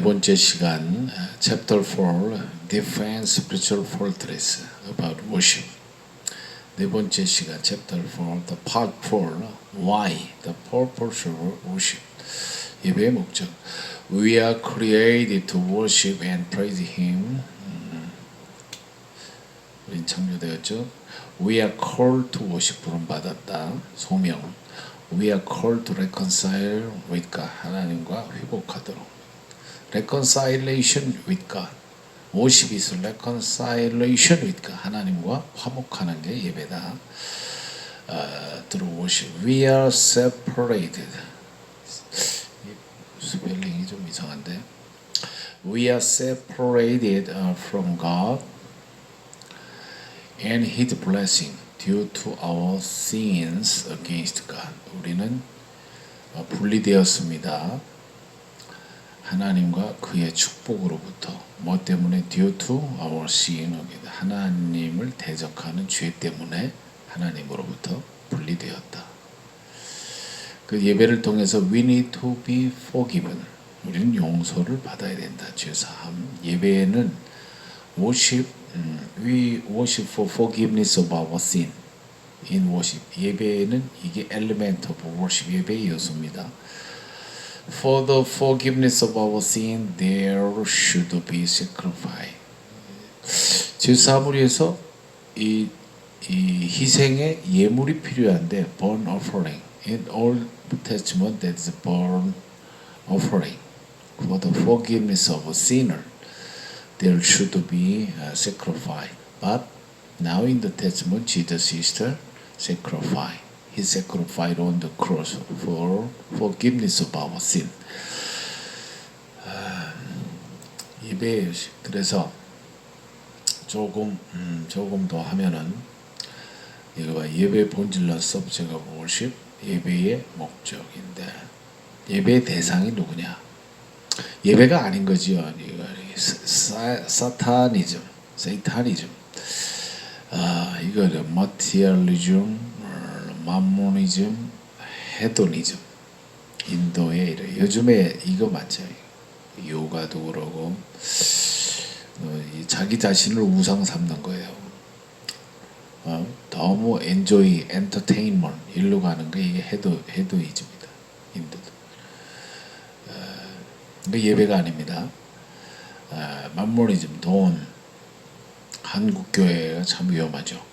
어, 네 번째 시간 어, Chapter 4 Defend Spiritual Fortress about Worship 네 번째 시간 Chapter 4 The Part 4 Why The Purpose of Worship 예배의 목적 We are created to worship and praise Him 음, 우린 창조되었죠 We are called to worship 부름받았다 소명 We are called to reconcile with God. 하나님과 회복하도록. Reconciliation with God. worship is reconciliation with God. 하나님과 화목하는 게 예배다. 어, through worship. We are separated. 스펠링이 좀 이상한데. We are separated uh, from God and His blessing due to our sins against God. 우리는 어, 분리되었습니다. 하나님과 그의 축복으로부터 뭐 때문에 due to our sin 하나님을 대적하는 죄 때문에 하나님으로부터 분리되었다. 그 예배를 통해서 we need to be forgiven. 우리는 용서를 받아야 된다. 죄 사함. 예배에는 worship 음, we worship for forgiveness of our sin. In worship 예배에는 이게 element of worship 예배의 요소입니다. For the forgiveness of our sin, there should be sacrifice. 죄사함을 위해서 이, 이 희생의 예물이 필요한데 burn offering. In Old Testament, that is burn offering. For the forgiveness of a sinner, there should be a sacrifice. But now in the Testament, Jesus is the sacrifice. He sacrificed on the cross for forgiveness of our sin. 아, 예배 그래서 조금 음, 조금 더 하면은 이거 봐 예배 본질로 of worship 예배의 목적인데 예배 대상이 누구냐? 예배가 아닌 거지요. 이거 사, 사타니즘, 세이타니즘. 아, 이거를 맘모니즘, 헤도니즘. 인도의 이래. 요즘에 이거 맞죠. 요가도 그러고 어, 이 자기 자신을 우상 삼는 거예요. 어, 너무 엔조이, 엔터테인먼트 일로 가는 게 이게 헤도 헤도이즘이다. 인도도. 어, 그 예배가 아닙니다. 어, 만모니즘 돈 한국 교회가 참 위험하죠.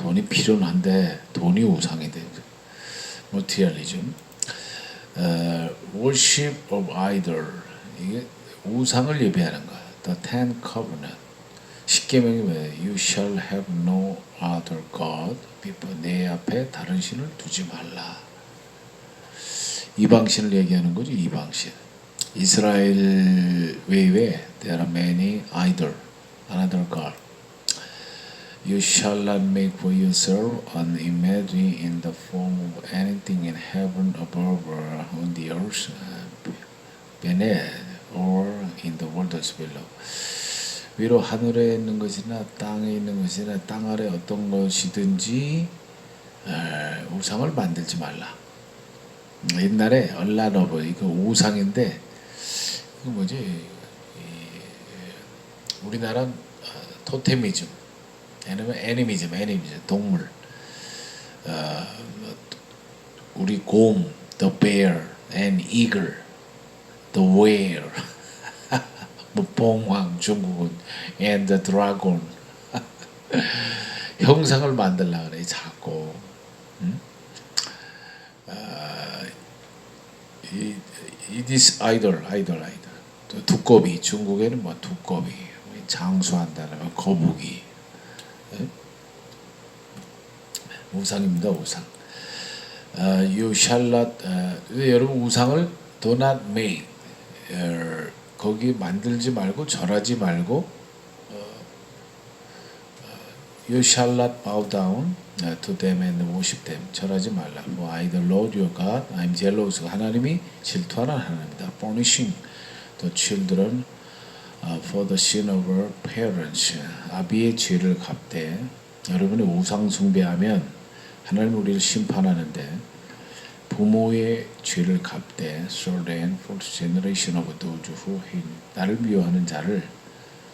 돈이 필요는 한데 돈이 우상이 돼. 모티얼리즘. 어, worship of idol 이게 우상을 예배하는 거야. The Ten Covenant. 십계명이 뭐예요? You shall have no other god before 내 앞에 다른 신을 두지 말라. 이방신을 얘기하는 거죠. 이방신. 이스라엘 외에 there are many idol, another god. You shall not make for yourself an image in the form of anything in heaven above or on the earth beneath or in the waters below. 위로 하늘에 있는 것이나 땅에 있는 것이나 땅 아래 어떤 것이든지 에, 우상을 만들지 말라. 옛날에 얼라러브 이거 우상인데 이거 뭐지? 이, 우리나라 어, 토테미즘 아니면 애니미즘, 애니미즘 동물. 어, 우리 곰, the bear and eagle, the whale. 뭐 봉황 중국은 and the dragon. 형상을 만들라 그래 자꾸. 음? 어, 이, 이 this idol, idol, idol. 또 두꺼비 중국에는 뭐 두꺼비 장수한다는 거북이 예? 우상입니다 우상. 어, you shall not 어, 여러분 우상을 do not make 어, 거기 만들지 말고 절하지 말고 어, 어, you shall not bow down to them and worship them 절하지 말라. For I the Lord your God I am jealous 하나님이 질투하는 하나님이다. punishing the children uh, for the sin of our parents. 아비의 죄를 갚되 여러분이 우상 숭배하면 하나님 우리를 심판하는데 부모의 죄를 갚되 third and fourth generation of those who hate. 나를 미워하는 자를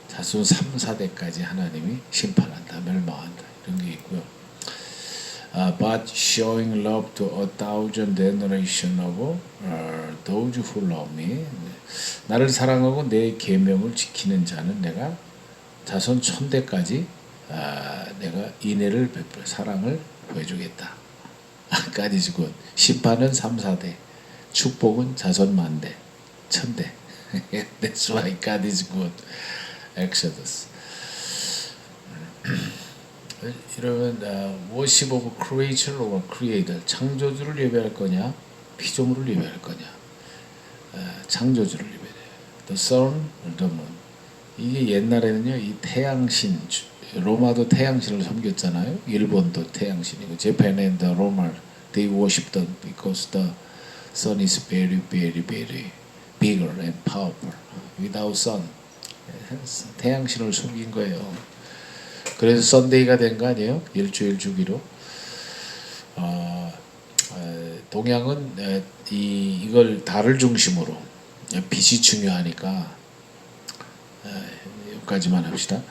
자손 3, 4대까지 하나님이 심판한다, 멸망한다 이런 게 있고요. Uh, but showing love to a thousand generation of uh, those who love me. 나를 사랑하고 내 계명을 지키는 자는 내가 자손 천대까지 아, 내가 인애를 베풀 사랑을 보여주겠다. Is good. 심판은 3, 4대, 축복은 자손 만대, 천대. That's why God is good. Exodus. 이러면 어, worship of creator or creator 창조주를 예배할 거냐 피조물을 예배할 거냐 어, 창조주를 예배해 the sun the moon 이게 옛날에는요 이 태양신 주- 로마도 태양신을 섬겼잖아요 일본도 태양신이고 Japan and the Roma they worship them because the sun is very very very bigger and powerful without sun 태양신을 숨긴 거예요. 그래서 썬데이가 된 거 아니에요? 일주일 주기로. 어, 에, 동양은 에, 이 이걸 달을 중심으로 에, 빛이 중요하니까 에, 여기까지만 합시다.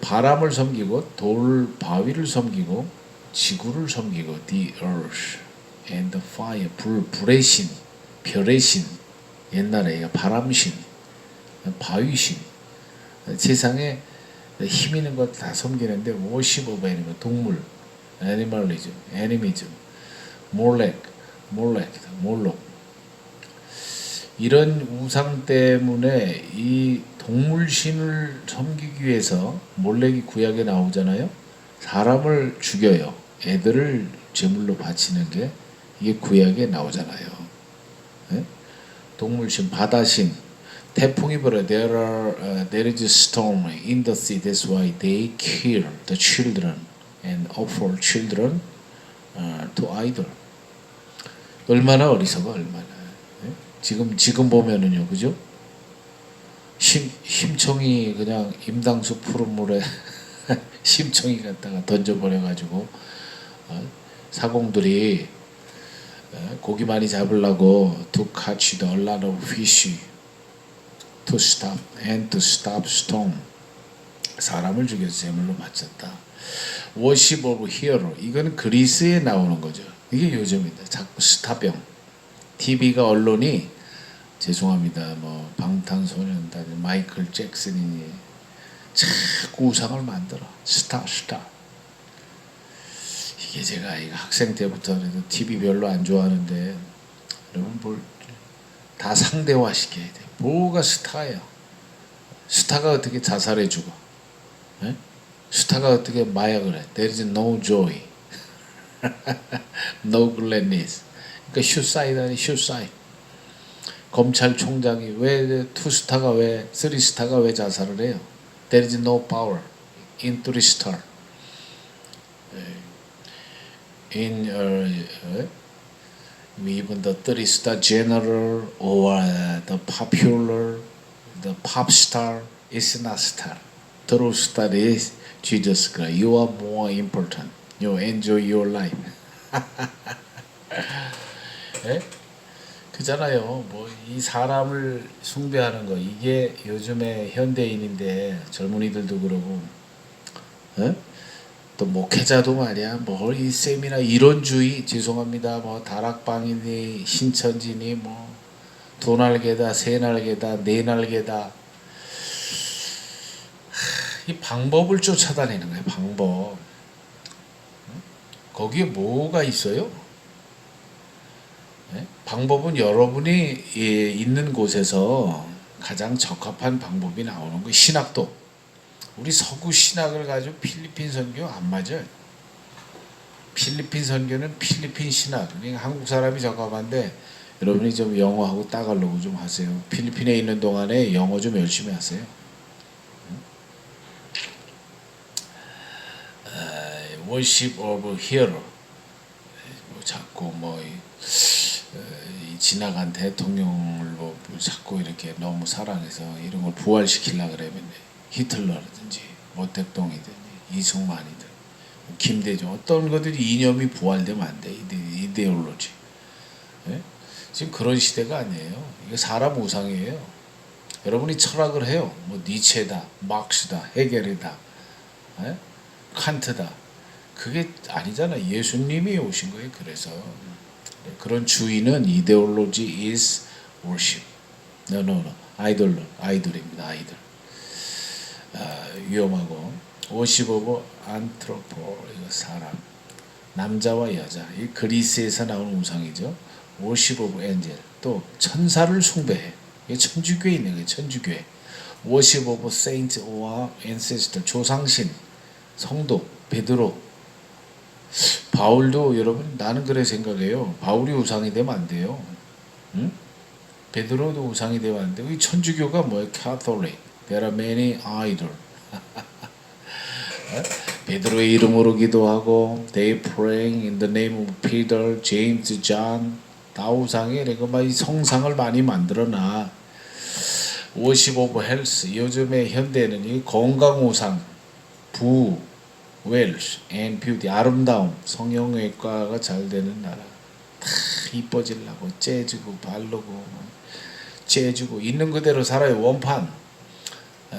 바람을 섬기고 돌 바위를 섬기고 지구를 섬기고 the earth and the fire 불 불의 신 별의 신 옛날에 바람신 바위신 세상에 힘 있는 것 다 섬기는데 오브 애니멀 동물 애니멀리즘 애니미즘 몰렉 몰렉 몰록 이런 우상 때문에 이 동물신을 섬기기 위해서 몰렉이 구약에 나오잖아요. 사람을 죽여요. 애들을 제물로 바치는 게 이게 구약에 나오잖아요. 예? 동물신 바다신 태풍이 불어 there are uh, there is a storm in the sea that's why they kill the children and offer children uh, to idol 얼마나 어리석어 얼마나 예? 지금 지금 보면은요 그죠 심 심청이 그냥 임당수 푸른 물에 심청이 갖다가 던져버려 가지고 어? 사공들이 어, 고기 많이 잡으려고 catch the lot of fish to stop and to stop storm 사람을 죽여서 제물로 바쳤다. worship of hero 이거는 그리스에 나오는 거죠. 이게 요즘입니다. 자꾸 스타병 TV가 언론이 죄송합니다. 뭐 방탄소년단 마이클 잭슨이 자꾸 우상을 만들어 스타 스타 이게 제가 학생 때부터 TV 별로 안 좋아하는데 여러분 뭘 다 상대화 시켜야 돼. 뭐가 스타예요? 스타가 어떻게 자살해 죽어? 예? 스타가 어떻게 마약을 해? There is no joy, no gladness. 그러니까 슈사이드니 슈사이드. 검찰총장이 왜 투스타가 왜 쓰리스타가 왜 자살을 해요? There is no power in three star. In uh, even the three star general or the popular, the pop star is not star. True star is Jesus Christ. You are more important. You enjoy your life. 예? 그잖아요. 뭐 이 사람을 숭배하는 거 이게 요즘의 현대인인데 젊은이들도 그러고, 예? 또 목회자도 말이야. 뭘이 세미나 이론주의 죄송합니다. 뭐 다락방이니 신천지니 뭐 도날개다 세 날개다 네 날개다. 하, 이 방법을 쫓아다니는 거예요 방법. 거기에 뭐가 있어요? 예? 방법은 여러분이 예, 있는 곳에서 가장 적합한 방법이 나오는 거 신학도 우리 서구 신학을 가지고 필리핀 선교 안 맞아요. 필리핀 선교는 필리핀 신학. 그러니까 한국 사람이 적합한데 여러분이 좀 영어하고 따갈로그 좀 하세요. 필리핀에 있는 동안에 영어 좀 열심히 하세요. worship of hero. 뭐 자꾸 뭐 이, 어, 이 지나간 대통령을 뭐 자꾸 이렇게 너무 사랑해서 이런 걸 부활시키려 그러면 히틀러라든지 모택동이든지 이승만이든 김대중 어떤 것들이 이념이 부활되면 안 돼. 이데, 이데올로지. 예? 지금 그런 시대가 아니에요. 이게 사람 우상이에요. 여러분이 철학을 해요. 뭐 니체다, 막스다, 헤겔이다, 예? 칸트다. 그게 아니잖아. 예수님이 오신 거예요. 그래서 그런 주의는 이데올로지 is worship. No, no, no. 아이돌, 아이돌입니다. 아이돌. 아, 위험하고 55부 안트로포 사람 남자와 여자 이 그리스에서 나온 우상이죠. 55부 엔젤 또 천사를 숭배해. 이게 천주교에 있는 거예요. 천주교에 55부 세인트 오아 엔세스터 조상신 성도 베드로 바울도 여러분 나는 그래 생각해요. 바울이 우상이 되면 안 돼요. 응? 베드로도 우상이 되면 안 돼요. 이 천주교가 뭐예요? Catholic. There are many idol. 어? 베드로의 이름으로 기도하고 they praying in the name of Peter, James, John 다 우상에 내가 막이 성상을 많이 만들어놔. 55부 헬스 요즘에 현대는 이 건강 우상 부 웰스 앤 뷰티 아름다움 성형외과가 잘 되는 나라 다 이뻐지려고 째주고 바르고 째주고 있는 그대로 살아요 원판 어,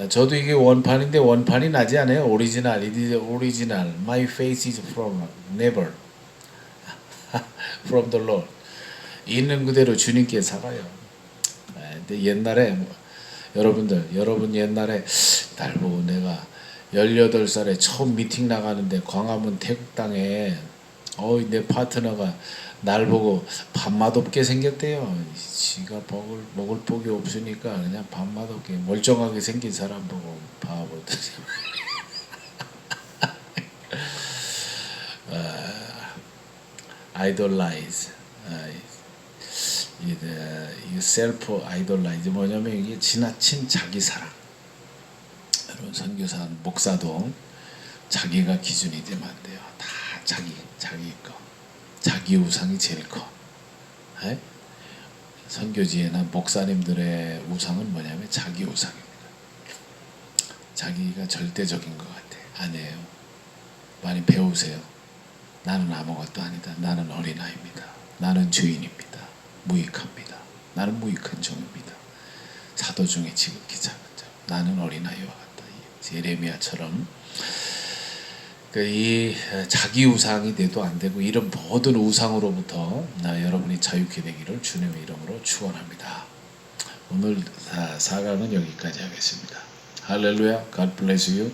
저도 이게 원판인데 원판이 나지 않아요. 오리지널 it is original. My face is from never. From the Lord. 있는 그대로 주님께 살아요. 에, 근데 옛날에 뭐, 여러분들 여러분 옛날에 날 보고 내가 18살에 처음 미팅 나가는데 광화문 태국 땅에 어이 내 파트너가 날 보고 밥맛 없게 생겼대요. 지가 먹을 먹을 복이 없으니까 그냥 밥맛 없게 멀쩡하게 생긴 사람 보고 바보들. 아이돌라이즈. 이게 이 셀프 아이돌라이즈 뭐냐면 이게 지나친 자기 사랑. 여러분 선교사 목사도 자기가 기준이 되면 안 돼요. 다 자기 자기 거. 자기 우상이 제일 커. 에? 선교지에나 목사님들의 우상은 뭐냐면 자기 우상입니다. 자기가 절대적인 것 같아. 아니에요. 많이 배우세요. 나는 아무것도 아니다. 나는 어린아이입니다. 나는 주인입니다. 무익합니다. 나는 무익한 종입니다. 사도 중에 지극히 작은 자. 나는 어린아이와 같다. 이 예레미야처럼 그이 자기 우상이 돼도 안 되고 이런 모든 우상으로부터 나 여러분이 자유케 되기를 주님의 이름으로 축원합니다. 오늘 사- 사강은 여기까지 하겠습니다. 할렐루야. God bless you.